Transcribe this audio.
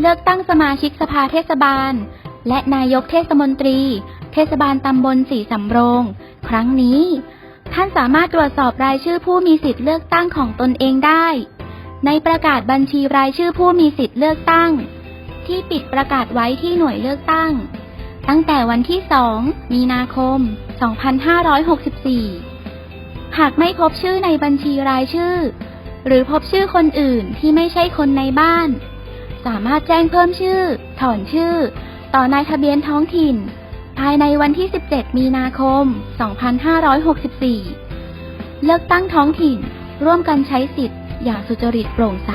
เลือกตั้งสมาชิกสภาเทศบาล และนายกเทศมนตรี เทศบาลตำบลสีสำโรง ครั้งนี้ ท่านสามารถตรวจสอบรายชื่อผู้มีสิทธิ์เลือกตั้งของตนเองได้ ในประกาศบัญชีรายชื่อผู้มีสิทธิ์เลือกตั้ง ที่ปิดประกาศไว้ที่หน่วยเลือกตั้ง ตั้งแต่วันที่ 2 มีนาคม 2564 หากไม่พบชื่อในบัญชีรายชื่อ หรือพบชื่อคนอื่นที่ไม่ใช่คนในบ้าน สามารถแจ้งเพิ่มชื่อ ถอนชื่อ ต่อนายทะเบียนท้องถิ่น ภายในวันที่ 17 มีนาคม 2564 เลือกตั้งท้องถิ่น ร่วมกันใช้สิทธิ์ อย่างสุจริตโปร่งใส